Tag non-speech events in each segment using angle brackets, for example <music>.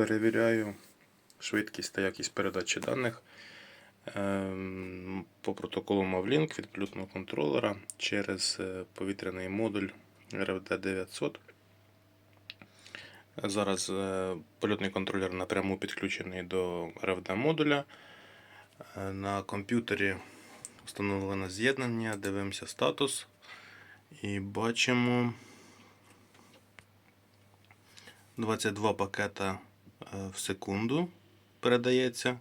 Перевіряю швидкість та якість передачі даних ем, по протоколу MAVLink від польотного контролера через е, повітряний модуль RFD 900. Зараз е, польотний контролер напряму підключений до RFD модуля. Е, На комп'ютері встановлено з'єднання, дивимося статус і бачимо 22 пакета в секунду передається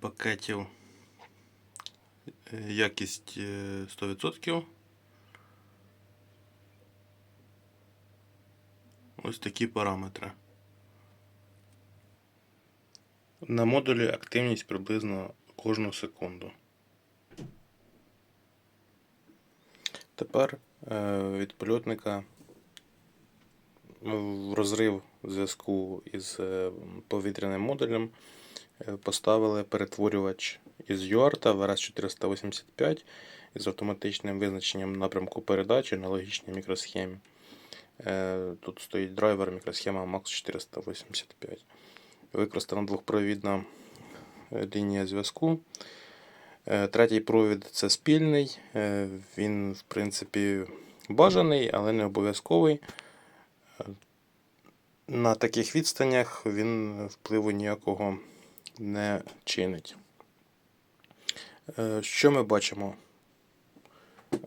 пакетів. Е, Якість е, 100%. Ось такі параметри. На модулі активність приблизно кожну секунду. Тепер е, від польотника в розрив зв'язку із е, повітряним модулем е, поставили перетворювач із UART в RS485 із автоматичним визначенням напрямку передачі на логічній мікросхемі. Е, Тут стоїть драйвер мікросхема MAX 485. Використана двохпровідна лінія зв'язку. Третій провід це спільний. Він, в принципі, бажаний, але не обов'язковий. На таких відстанях він впливу ніякого не чинить. Е, Що ми бачимо?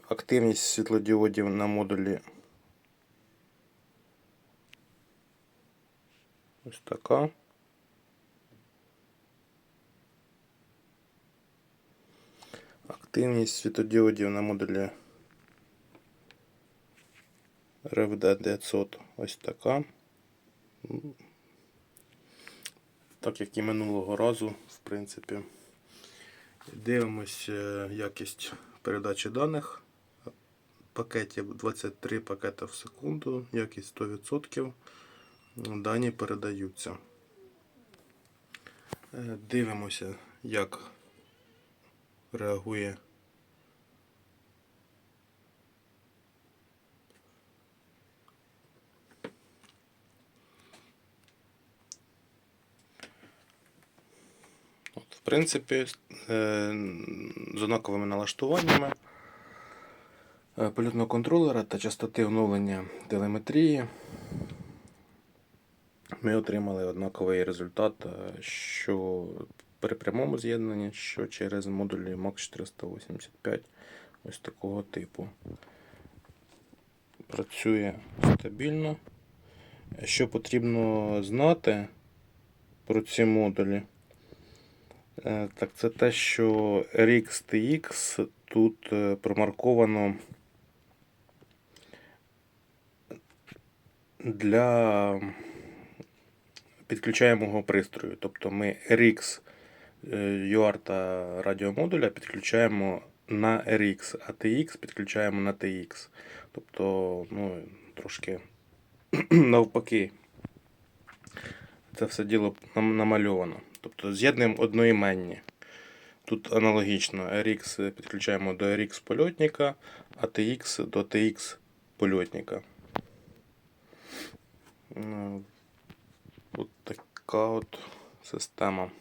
Активність світлодіодів на модулі ось така. Активність світодіодів на модулі RFD 900 ось така. Так як і минулого разу, в принципі. Дивимось е, якість передачі даних. Пакетів 23 пакети в секунду, якість 100%. Дані передаються. Е, Дивимося, як реагує От, в принципі, е, з однаковими налаштуваннями е, польотного контролера та частоти оновлення телеметрії ми отримали однаковий результат, е, що при прямому з'єднанні, що через модулі MAX 485 ось такого типу. Працює стабільно. Що потрібно знати про ці модулі? Е, Так, це те, що RX TX тут е, промарковано для підключаємого пристрою. Тобто ми RX е, UART та радіомодуля підключаємо на RX, а TX підключаємо на TX. Тобто, ну, трошки <clears throat> навпаки. Це все діло намальовано. Тобто з'єднуємо одноіменні. Тут аналогічно RX підключаємо до RX польотника, а TX до TX польотника. Ну, От така от система.